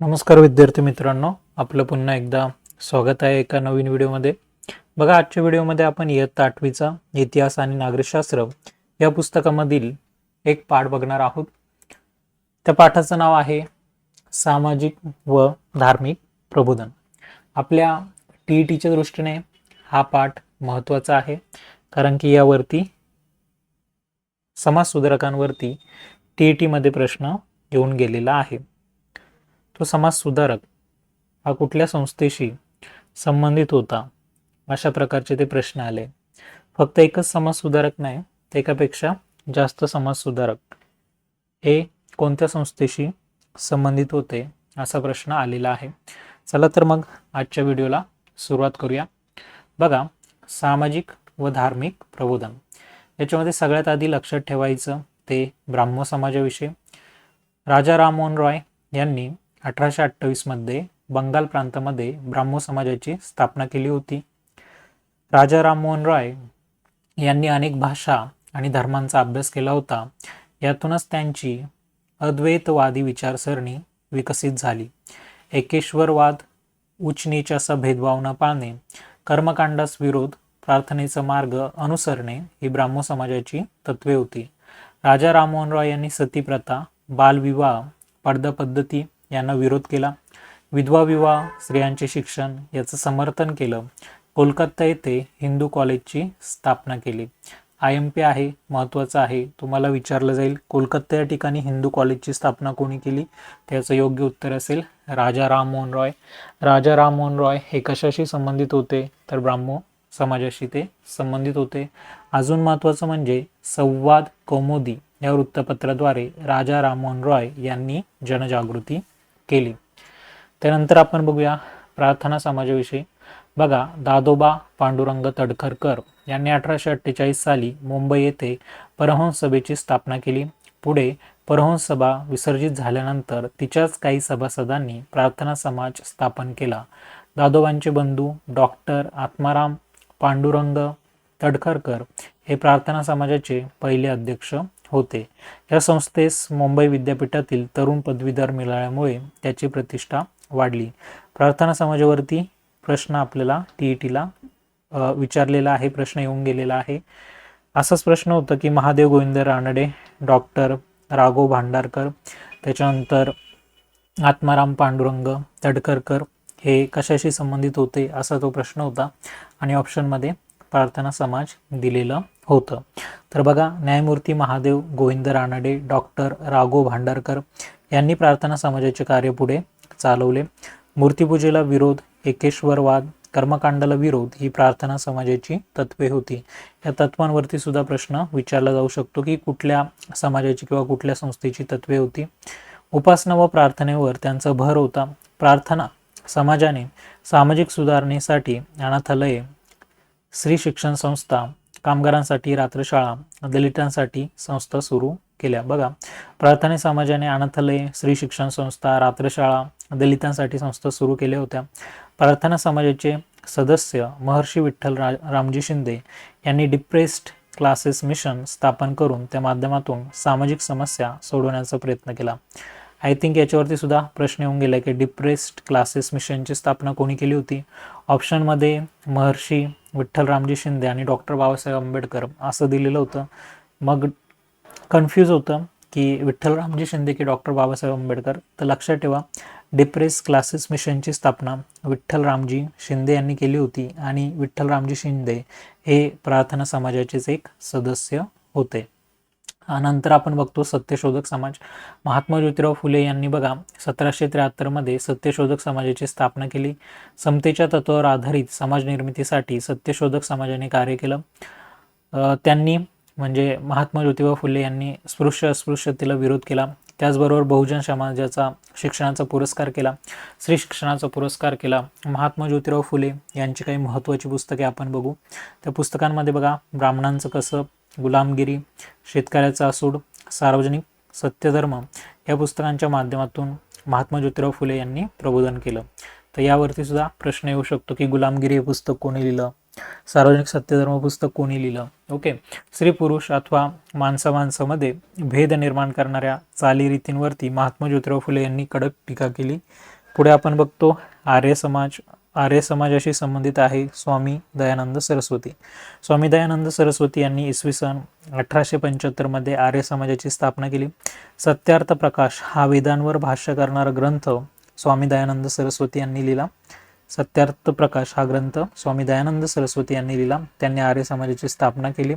नमस्कार विद्यार्थी मित्रांनो आपलं पुन्हा एकदा स्वागत आहे एका नवीन व्हिडिओमध्ये. बघा आजच्या व्हिडिओमध्ये आपण इयत्ता आठवीचा इतिहास आणि नागरिकशास्त्र या पुस्तकामधील एक पाठ बघणार आहोत. त्या पाठाचं नाव आहे सामाजिक व धार्मिक प्रबोधन. आपल्या टी ई टीच्या दृष्टीने हा पाठ महत्त्वाचा आहे कारण की यावरती समाजसुधारकांवरती टी ई टीमध्ये प्रश्न येऊन गेलेला आहे. तो समाजसुधारक हा कुठल्या संस्थेशी संबंधित होता? अशा प्रकारचे ते प्रश्न आले. फक्त एकच समाजसुधारक नाही तर एकापेक्षा जास्त समाजसुधारक हे कोणत्या संस्थेशी संबंधित होते असा प्रश्न आलेला आहे. चला तर मग आजच्या व्हिडिओला सुरुवात करूया. बघा सामाजिक व धार्मिक प्रबोधन. याच्यामध्ये सगळ्यात आधी लक्षात ठेवायचं ते ब्राह्मण समाजाविषयी. राजा राममोहन रॉय यांनी अठराशे अठ्ठावीसमध्ये बंगाल प्रांतामध्ये ब्राह्मो समाजाची स्थापना केली होती. राजा राममोहन रॉय यांनी अनेक भाषा आणि धर्मांचा अभ्यास केला होता. यातूनच त्यांची अद्वैतवादी विचारसरणी विकसित झाली. एकेश्वरवाद उच्च नीच असा भेदभाव न पाळणे कर्मकांडास विरोध प्रार्थनेचा मार्ग अनुसरणे ही ब्राह्मो समाजाची तत्वे होती. राजा राममोहन रॉय यांनी सतीप्रथा बालविवाह पडदा पद्धती यांना विरोध केला. विधवा विवाह स्त्रियांचे शिक्षण याचं समर्थन केलं. कोलकाता येथे हिंदू कॉलेजची स्थापना केली. आय एम पी आहे महत्त्वाचं आहे. तुम्हाला विचारलं जाईल कोलकाता या ठिकाणी हिंदू कॉलेजची स्थापना कोणी केली? त्याचं योग्य उत्तर असेल राजा राममोहन रॉय. राजा राममोहन रॉय हे कशाशी संबंधित होते? तर ब्राह्मो समाजाशी ते संबंधित होते. अजून महत्त्वाचं म्हणजे संवाद कौमोदी या वृत्तपत्राद्वारे राजा राममोहन रॉय यांनी जनजागृती केली. त्यानंतर आपण बघूया प्रार्थना समाजाविषयी. बघा दादोबा पांडुरंग तडखरकर यांनी अठराशे अठ्ठेचाळीस साली मुंबई येथे परहंस सभेची स्थापना केली. पुढे परहंस सभा विसर्जित झाल्यानंतर तिच्याच काही सभासदांनी प्रार्थना समाज स्थापन केला. दादोबांचे बंधू डॉक्टर आत्माराम पांडुरंग तडखरकर हे प्रार्थना समाजाचे पहिले अध्यक्ष होते. या संस्थेस मुंबई विद्यापीठातील तरुण पदवीधर मिळाल्यामुळे त्याची प्रतिष्ठा वाढली. प्रार्थना समाजावरती प्रश्न आपल्याला टी ई टीला विचारलेला आहे प्रश्न येऊन गेलेला आहे. असाच प्रश्न होता की महादेव गोविंद रानडे डॉक्टर राघव भांडारकर त्याच्यानंतर आत्माराम पांडुरंग तडकरकर हे कशाशी संबंधित होते असा तो प्रश्न होता आणि ऑप्शनमध्ये प्रार्थना समाज दिलेलं होतं. तर बघा न्यायमूर्ती महादेव गोविंद रानडे डॉक्टर राघो भांडारकर यांनी प्रार्थना समाजाचे कार्य पुढे चालवले. मूर्तीपूजेला विरोध एकेश्वरवाद कर्मकांडाला विरोध ही प्रार्थना समाजाची तत्वे होती. या तत्वांवरती सुद्धा प्रश्न विचारला जाऊ शकतो की कुठल्या समाजाची किंवा कुठल्या संस्थेची तत्वे होती. उपासना व प्रार्थनेवर त्यांचा भर होता. प्रार्थना समाजाने सामाजिक सुधारणेसाठी अनाथालये स्त्री शिक्षण संस्था कामगारांसाठी रात्रशाळा दलितांसाठी संस्था सुरू केल्या. बघा प्रार्थना समाजाने अनाथालय स्त्री शिक्षण संस्था रात्रशाळा दलितांसाठी संस्था सुरू केल्या होत्या. प्रार्थना समाजाचे सदस्य महर्षी विठ्ठल रा रामजी शिंदे यांनी डिप्रेस्ड क्लासेस मिशन स्थापन करून त्या माध्यमातून सामाजिक समस्या सोडवण्याचा प्रयत्न केला. आय थिंक याच्यावरती सुद्धा प्रश्न येऊन गेला की डिप्रेस्ड क्लासेस मिशनची स्थापना कोणी केली होती? ऑप्शनमध्ये महर्षी विठ्ठल रामजी शिंदे आणि डॉक्टर बाबासाहेब आंबेडकर असं दिलेलं होतं. मग कन्फ्यूज होतं की विठ्ठल रामजी शिंदे की डॉक्टर बाबासाहेब आंबेडकर तर लक्षात ठेवा डिप्रेस क्लासेस मिशनची स्थापना विठ्ठल रामजी शिंदे यांनी केली होती आणि विठ्ठल रामजी शिंदे हे प्रार्थना समाजाचेच एक सदस्य होते. नंतर आपण बघतो सत्यशोधक समाज. महात्मा ज्योतिराव फुले यांनी बघा सतराशे त्र्याहत्तरमध्ये सत्यशोधक समाजाची स्थापना केली. समतेच्या तत्वावर आधारित समाज निर्मितीसाठी सत्यशोधक समाजाने कार्य केलं. त्यांनी म्हणजे महात्मा ज्योतिबा फुले यांनी स्पृश्य अस्पृश्यतेला विरोध केला. त्याचबरोबर बहुजन समाजाचा शिक्षणाचा पुरस्कार केला. स्त्री शिक्षणाचा पुरस्कार केला. महात्मा ज्योतिराव फुले यांची काही महत्त्वाची पुस्तके आपण बघू. त्या पुस्तकांमध्ये बघा ब्राह्मणांचं कसं गुलामगिरी शेतकऱ्याचा असूड सार्वजनिक सत्यधर्म या पुस्तकांच्या माध्यमातून महात्मा ज्योतिराव फुले यांनी प्रबोधन केलं. तर यावरती सुद्धा प्रश्न येऊ शकतो की गुलामगिरी हे पुस्तक कोणी लिहिलं? सार्वजनिक सत्यधर्म पुस्तक कोणी लिहिलं? ओके. स्त्री पुरुष अथवा माणसा माणसामध्ये भेद निर्माण करणाऱ्या चालीरीतींवरती महात्मा ज्योतिराव फुले यांनी कडक टीका केली. पुढे आपण बघतो आर्य समाज आर्य समाजाशी संबंधित आहे स्वामी दयानंद सरस्वती. स्वामी दयानंद सरस्वती यांनी इसवी सन अठराशे पंच्याहत्तरमध्ये आर्य समाजाची स्थापना केली. सत्यार्थ प्रकाश हा वेदांवर भाष्य करणारा ग्रंथ स्वामी दयानंद सरस्वती यांनी लिहिला. सत्यार्थ प्रकाश हा ग्रंथ स्वामी दयानंद सरस्वती यांनी लिहिला. त्यांनी आर्य समाजाची स्थापना केली.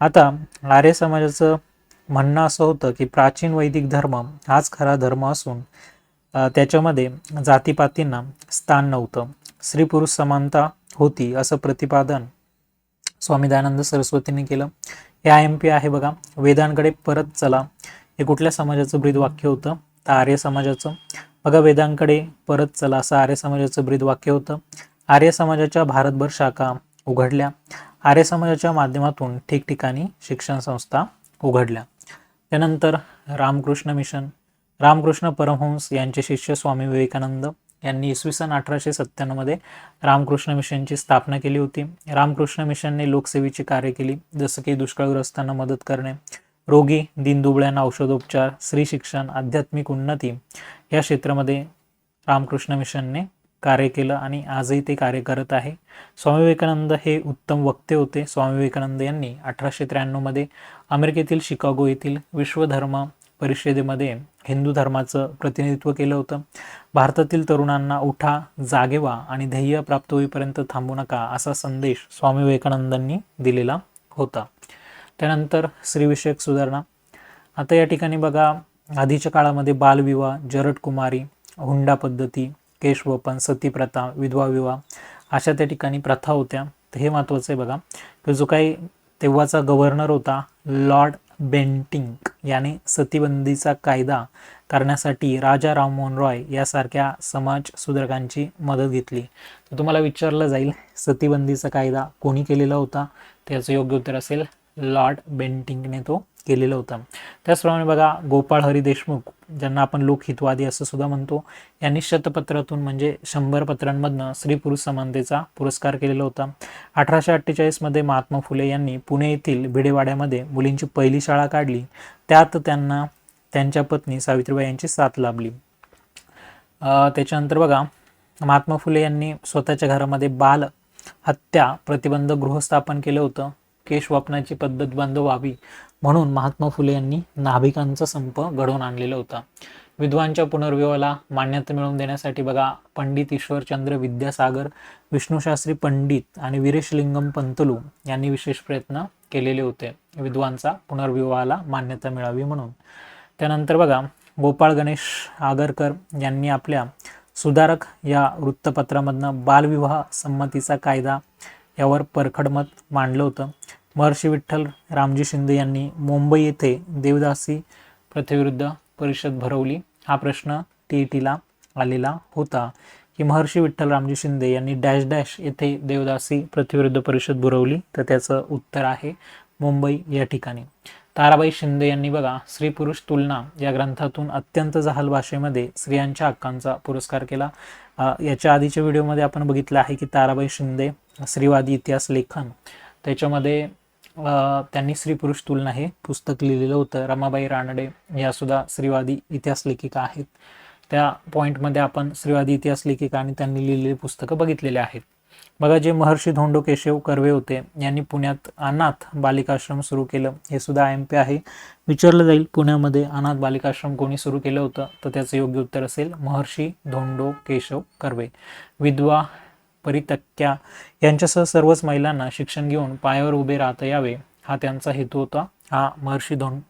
आता आर्य समाजाचं म्हणणं असं होतं की प्राचीन वैदिक धर्म हाच खरा धर्म असून त्याच्यामध्ये जातीपातींना स्थान नव्हतं. स्त्री पुरुष समानता होती असं प्रतिपादन स्वामी दयानंद सरस्वतींनी केलं. हे आय एम पी आहे बघा. वेदांकडे परत चला. हे कुठल्या समाजाचं ब्रीद वाक्य होतं? तर आर्य समाजाचं. बघा वेदांकडे परत चला असं आर्य समाजाचं ब्रीद वाक्य होतं. आर्य समाजाच्या भारतभर शाखा उघडल्या. आर्य समाजाच्या माध्यमातून ठिकठिकाणी शिक्षण संस्था उघडल्या. त्यानंतर रामकृष्ण मिशन रामकृष्ण परमहंस यांचे शिष्य स्वामी विवेकानंद यांनी इसवी सन अठराशे सत्त्याण्णवमध्ये रामकृष्ण मिशनची स्थापना केली होती. रामकृष्ण मिशनने लोकसेवेची कार्य केली जसं की दुष्काळग्रस्तांना मदत करणे रोगी दिनदुबळ्यांना औषधोपचार स्त्री शिक्षण आध्यात्मिक उन्नती या क्षेत्रामध्ये रामकृष्ण मिशनने कार्य केलं आणि आजही ते कार्य करत आहे. स्वामी विवेकानंद हे उत्तम वक्ते होते. स्वामी विवेकानंद यांनी अठराशे त्र्याण्णवमध्ये अमेरिकेतील शिकागो येथील विश्वधर्म परिषदेमध्ये हिंदू धर्माचं प्रतिनिधित्व केलं होतं. भारतातील तरुणांना उठा जागे व्हा आणि ध्येय प्राप्त होईपर्यंत थांबू नका असा संदेश स्वामी विवेकानंदांनी दिलेला होता. त्यानंतर स्त्रीविषयक सुधारणा. आता या ठिकाणी बघा आधीच्या काळामध्ये बालविवाह जरटकुमारी हुंडा पद्धती केशवपन सतीप्रथा विधवा विवाह अशा त्या ठिकाणी प्रथा होत्या. तर हे महत्त्वाचं आहे बघा. की जो काही तेव्हाचा गव्हर्नर होता लॉर्ड बेंटिंक याने सतीबंदीचा कायदा करण्यासाठी राजा राममोहन रॉय यासारख्या समाज सुधारकांची मदत घेतली. तर तुम्हाला विचारलं जाईल सतीबंदीचा कायदा कोणी केलेला होता? त्याचं योग्य उत्तर असेल लॉर्ड बेंटिंगने तो केलेला होता. त्याचप्रमाणे बघा गोपाळ हरी देशमुख ज्यांना आपण लोकहितवादी असं सुद्धा म्हणतो यांनी शतपत्रातून म्हणजे शंभर पत्रांमधनं स्त्री पुरुष समानतेचा पुरस्कार केलेला होता. अठराशे अठ्ठेचाळीसमध्ये महात्मा फुले यांनी पुणे येथील भिडेवाड्यामध्ये मुलींची पहिली शाळा काढली. त्यात त्यांना त्यांच्या पत्नी सावित्रीबाई यांची साथ लाभली. त्याच्यानंतर बघा महात्मा फुले यांनी स्वतःच्या घरामध्ये बाल हत्या प्रतिबंध गृह स्थापन केलं होतं. केशवापनाची पद्धत बंद व्हावी म्हणून महात्मा फुले यांनी नाभिकांचा संप घडवून आणलेला होता. विद्वांच्या पुनर्विवाहाला मान्यता मिळवून देण्यासाठी बघा पंडित ईश्वरचंद्र विद्यासागर विष्णुशास्त्री पंडित आणि वीरेशलिंगम पंतलू यांनी विशेष प्रयत्न केलेले होते. विद्वांचा पुनर्विवाहाला मान्यता मिळावी म्हणून. त्यानंतर बघा गोपाळ गणेश आगरकर यांनी आपल्या सुधारक या वृत्तपत्रामधनं बालविवाह संमतीचा कायदा यावर परखड मत मांडलं होतं. महर्षी विठ्ठल रामजी शिंदे यांनी मुंबई येथे देवदासी प्रथेविरुद्ध परिषद भरवली. हा प्रश्न टी ई टीला आलेला होता की महर्षी विठ्ठल रामजी शिंदे यांनी डॅश डॅश येथे देवदासी प्रथेविरुद्ध परिषद भरवली? तर त्याचं उत्तर आहे मुंबई या ठिकाणी. ताराबाई शिंदे यांनी बघा स्त्री पुरुष तुलना या ग्रंथातून अत्यंत जहाल भाषेमध्ये स्त्रियांच्या हक्कांचा पुरस्कार केला. याच्या आधीच्या व्हिडिओमध्ये आपण बघितलं आहे की ताराबाई शिंदे स्त्रीवादी इतिहास लेखन. त्याच्यामध्ये त्यांनी स्त्री पुरुष तुलना हे पुस्तक लिहिलेलं होतं. रमाबाई रानडे या सुद्धा स्त्रीवादी इतिहास लेखिका आहेत. त्या पॉईंटमध्ये आपण स्त्रीवादी इतिहास लेखिका आणि त्यांनी लिहिलेली पुस्तकं बघितलेली आहेत. बघा जे महर्षी धोंडो केशव कर्वे होते यांनी पुण्यात अनाथ बालिकाश्रम सुरू केलं. हे सुद्धा आय एम पी आहे. विचारलं जाईल पुण्यामध्ये अनाथ बालिकाश्रम कोणी सुरू केलं होतं? तर त्याचं योग्य उत्तर असेल महर्षी धोंडो केशव कर्वे. विधवा परितक्या यांच्यासह सर्वच महिलांना शिक्षण घेऊन पायावर उभे राहता यावे हा त्यांचा हेतू होता. हा महर्षी धोंड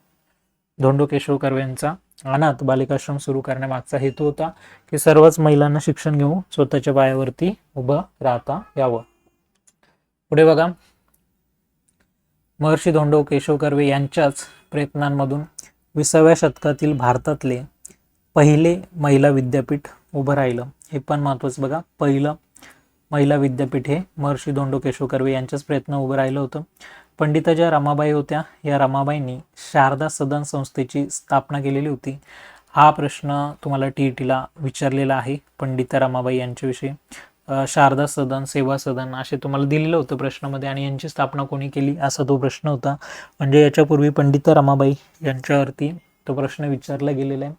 धोंडो केशव कर्वे यांचा अनाथ बालिकाश्रम सुरू करण्यामागचा हेतू होता की सर्वच महिलांना शिक्षण घेऊन स्वतःच्या पायावरती उभं राहता यावं. पुढे बघा. महर्षी धोंडो केशव कर्वे यांच्याच प्रयत्नांमधून विसाव्या शतकातील भारतातले पहिले महिला विद्यापीठ उभं राहिलं. हे पण महत्वाचं बघा. पहिलं महिला विद्यापीठ हे महर्षी धोंडो केशव कर्वे यांच्याच प्रयत्न उभं राहिलं होतं. पंडिता ज्या रमाबाई होत्या. या रमाबाईंनी शारदा सदन संस्थेची स्थापना केलेली होती. हा प्रश्न तुम्हाला टी ई टीला विचारलेला आहे पंडिता रमाबाई यांच्याविषयी. शारदा सदन सेवा सदन असे तुम्हाला दिलेलं होतं प्रश्नामध्ये आणि यांची स्थापना कोणी केली असा तो प्रश्न होता. म्हणजे याच्यापूर्वी पंडिता रमाबाई यांच्यावरती तो प्रश्न विचारला गेलेला आहे.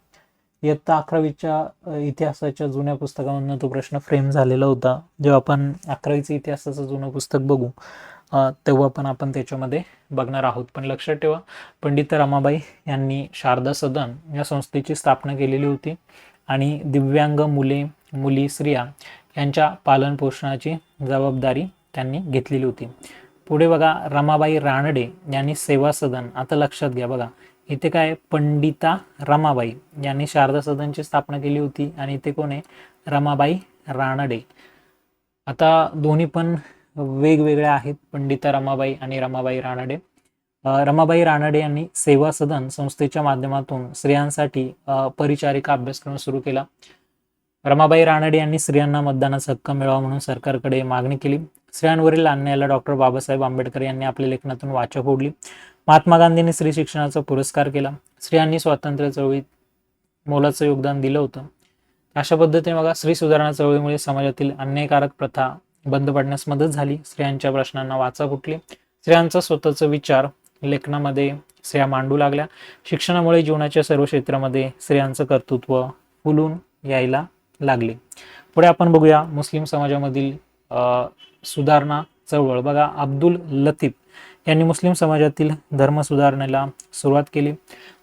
इयत्ता अकरावीच्या इतिहासाच्या जुन्या पुस्तकामधून तो प्रश्न फ्रेम झालेला होता. जेव्हा आपण अकरावीचं इतिहासाचं जुनं पुस्तक बघू तेव्हा पण आपण त्याच्यामध्ये बघणार आहोत. पण लक्षात ठेवा पंडित रमाबाई यांनी शारदा सदन या संस्थेची स्थापना केलेली होती आणि दिव्यांग मुले मुली स्त्रिया यांच्या पालनपोषणाची जबाबदारी त्यांनी घेतलेली होती. पुढे बघा रमाबाई रानडे यांनी सेवा सदन. आता लक्षात घ्या बघा इथे काय पंडिता रमाबाई यांनी शारदा सदनची स्थापना केली होती आणि इथे कोण आहे? रमाबाई रानडे. आता दोन्ही पण वेगवेगळ्या आहेत पंडिता रमाबाई आणि रमाबाई रानडे. रमाबाई रानडे यांनी सेवा सदन संस्थेच्या माध्यमातून स्त्रियांसाठी परिचारिका अभ्यासक्रम सुरू केला. रमाबाई रानडे यांनी स्त्रियांना मतदानाचा हक्क मिळावा म्हणून सरकारकडे मागणी केली. स्त्रियांवरील अन्यायाला डॉक्टर बाबासाहेब आंबेडकर यांनी आपल्या लेखनातून वाचा फोडली. महात्मा गांधींनी स्त्री शिक्षणाचा पुरस्कार केला. स्त्रियांनी स्वातंत्र्य चळवळीत मोलाचं योगदान दिलं होतं. अशा पद्धतीने बघा स्त्री सुधारणा चळवळीमुळे समाजातील अन्यायकारक प्रथा बंद पडण्यास मदत झाली. स्त्रियांच्या प्रश्नांना वाचा फुटली. स्त्रियांचा स्वतःचा विचार लेखनामध्ये स्त्रिया मांडू लागल्या. शिक्षणामुळे जीवनाच्या सर्व क्षेत्रामध्ये स्त्रियांचं कर्तृत्व फुलून यायला लागले. पुढे आपण बघूया मुस्लिम समाजामधील सुधारणा चळवळ. बघा अब्दुल लतीफ यांनी मुस्लिम समाजातील धर्म सुधारणेला सुरुवात केली.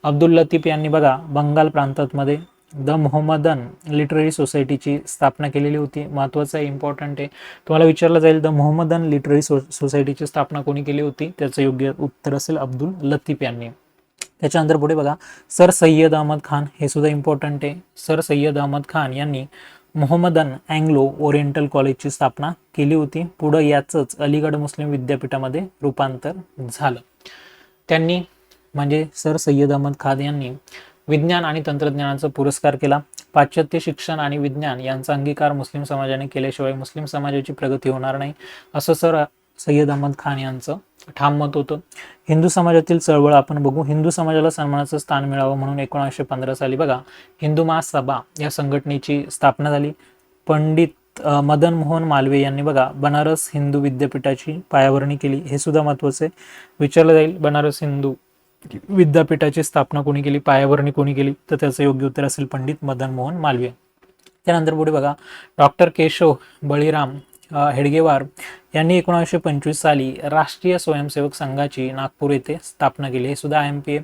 अब्दुल लतीफ यांनी बघा बंगाल प्रांतामध्ये द मोहम्मदन लिटररी सोसायटीची स्थापना केलेली होती. महत्त्वाचं आहे इम्पॉर्टंट आहे. तुम्हाला विचारलं जाईल द मोहम्मदन लिटररी सो सोसायटीची स्थापना कोणी केली होती? त्याचं योग्य उत्तर असेल अब्दुल लतीफ यांनी. त्याच्यानंतर पुढे बघा सर सय्यद अहमद खान हे सुद्धा इम्पॉर्टंट आहे. सर सय्यद अहमद खान यांनी मोहम्मदन अँग्लो ओरिएंटल कॉलेजची स्थापना केली होती. पुढं याचंच अलीगड मुस्लिम विद्यापीठामध्ये रूपांतर झालं. त्यांनी म्हणजे सर सय्यद अहमद खान यांनी विज्ञान आणि तंत्रज्ञानाचा पुरस्कार केला. पाश्चात्य शिक्षण आणि विज्ञान यांचा अंगीकार मुस्लिम समाजाने केल्याशिवाय मुस्लिम समाजाची प्रगती होणार नाही. असं सर सय्यद अहमद खान यांचं ठाम मत होतं. हिंदू समाजातील चळवळ आपण बघू. हिंदू समाजाला सन्मानाचं स्थान मिळावं म्हणून एकोणीसशे पंधरा साली बघा हिंदू महासभा या संघटनेची स्थापना झाली. पंडित मदन मोहन मालवीय यांनी बघा बनारस हिंदू विद्यापीठाची पायाभरणी केली. हे सुद्धा महत्वाचं आहे. विचारलं जाईल बनारस हिंदू विद्यापीठाची स्थापना कोणी केली? पायाभरणी कोणी केली? तर त्याचं योग्य उत्तर असेल पंडित मदन मोहन मालवीय त्यानंतर पुढे बघा डॉक्टर केशव बळीराम हेडगेवार यांनी एकोणीसशे पंचवीस साली राष्ट्रीय स्वयंसेवक संघाची नागपूर येथे स्थापना केली. हे सुद्धा आय एम पी ए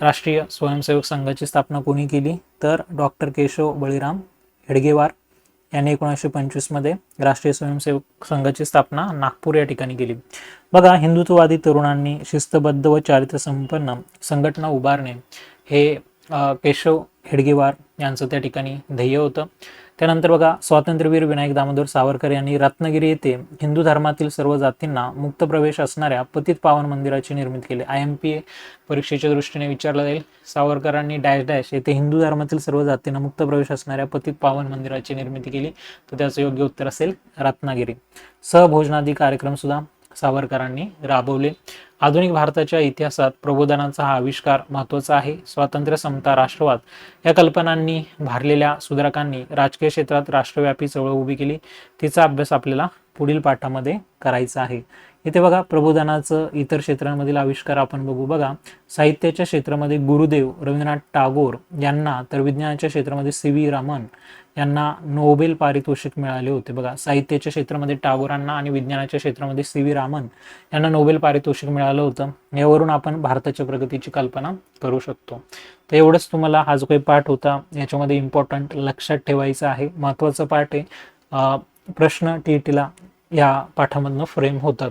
राष्ट्रीय स्वयंसेवक संघाची स्थापना कोणी केली? तर डॉक्टर केशव बळीराम हेडगेवार यांनी एकोणीसशे पंचवीसमध्ये राष्ट्रीय स्वयंसेवक संघाची स्थापना नागपूर या ठिकाणी केली. बघा हिंदुत्ववादी तरुणांनी शिस्तबद्ध व चारित्र्यसंपन्न संघटना उभारणे हे केशव हेडगेवार यांचं त्या ठिकाणी ध्येय होतं. त्यानंतर बघा स्वातंत्र्यवीर विनायक दामोदर सावरकर यांनी रत्नागिरी येथे हिंदू धर्मातील सर्व जातींना मुक्त प्रवेश असणाऱ्या पतित पावन मंदिराची निर्मिती केली. आय एम पी ए परीक्षेच्या दृष्टीने विचारलं जाईल. सावरकरांनी डॅश डॅश येथे हिंदू धर्मातील सर्व जातींना मुक्त प्रवेश असणाऱ्या पतित पावन मंदिराची निर्मिती केली. तर त्याचं योग्य उत्तर असेल रत्नागिरी. सहभोजनादी कार्यक्रम सुद्धा सावरकरांनी राबवले. आधुनिक भारताच्या इतिहासात प्रबोधनाचा हा आविष्कार महत्त्वाचा आहे. स्वातंत्र्य समता राष्ट्रवाद या कल्पनांनी भारलेल्या सुधारकांनी राजकीय क्षेत्रात राष्ट्रव्यापी चळवळ उभी केली. तिचा अभ्यास आपल्याला पुढील पाठामध्ये करायचा आहे. इथे बघा प्रबोधनाचं इतर क्षेत्रांमधील आविष्कार आपण बघू. बघा साहित्याच्या क्षेत्रामध्ये गुरुदेव रवींद्रनाथ टागोर यांना तर विज्ञानाच्या क्षेत्रामध्ये सी व्ही रमन यांना नोबेल पारितोषिक मिळाले होते. बघा साहित्याच्या क्षेत्रामध्ये टागोरांना आणि विज्ञानाच्या क्षेत्रामध्ये सी व्ही रामन यांना नोबेल पारितोषिक मिळालं होतं. यावरून आपण भारताच्या प्रगतीची कल्पना करू शकतो. तर एवढंच तुम्हाला हा जो काही पाठ होता याच्यामध्ये इम्पॉर्टंट लक्षात ठेवायचं आहे. महत्त्वाचा पाठ आहे प्रश्न टी टीला या पाठामधनं फ्रेम होतात.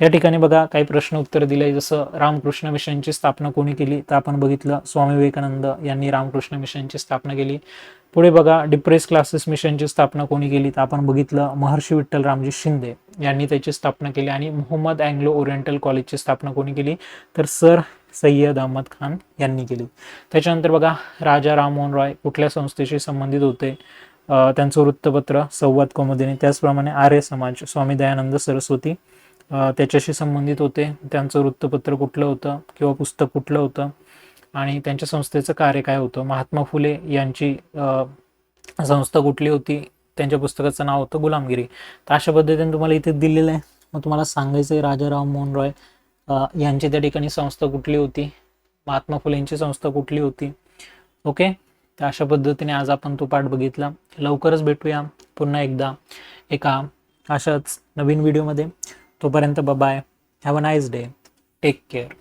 या ठिकाणी बघा काही प्रश्न उत्तर दिले जसं रामकृष्ण मिशनची स्थापना कोणी केली? तर आपण बघितलं स्वामी विवेकानंद यांनी रामकृष्ण मिशनची स्थापना केली. पुढे बघा डिप्रेस क्लासेस मिशनची स्थापना कोणी केली? तर आपण बघितलं महर्षी विठ्ठल रामजी शिंदे यांनी त्याची स्थापना केली आणि मोहम्मद अँग्लो ओरिएंटल कॉलेजची स्थापना कोणी केली? तर सर सय्यद अहमद खान यांनी केली. त्याच्यानंतर बघा राजा राममोहन रॉय कुठल्या संस्थेशी संबंधित होते? त्यांचं वृत्तपत्र संवाद कौमुदिनी त्याचप्रमाणे आर्य समाज स्वामी दयानंद सरस्वती त्याच्याशी संबंधित होते. त्यांचं वृत्तपत्र कुठलं होतं किंवा पुस्तक कुठलं होतं आणि त्यांच्या संस्थेचं कार्य काय होतं? महात्मा फुले यांची संस्था कुठली होती? त्यांच्या पुस्तकाचं नाव होतं गुलामगिरी. तर अशा पद्धतीने तुम्हाला इथे दिलेलं आहे. मग तुम्हाला सांगायचं आहे राजाराम मोहन रॉय यांची त्या ठिकाणी संस्था कुठली होती? महात्मा फुलेंची संस्था कुठली होती? ओके? तर अशा पद्धतीने आज आपण तो पाठ बघितला. लवकरच भेटूया पुन्हा एकदा एका अशाच नवीन व्हिडिओमध्ये तोपर्यंत bye have a nice day take care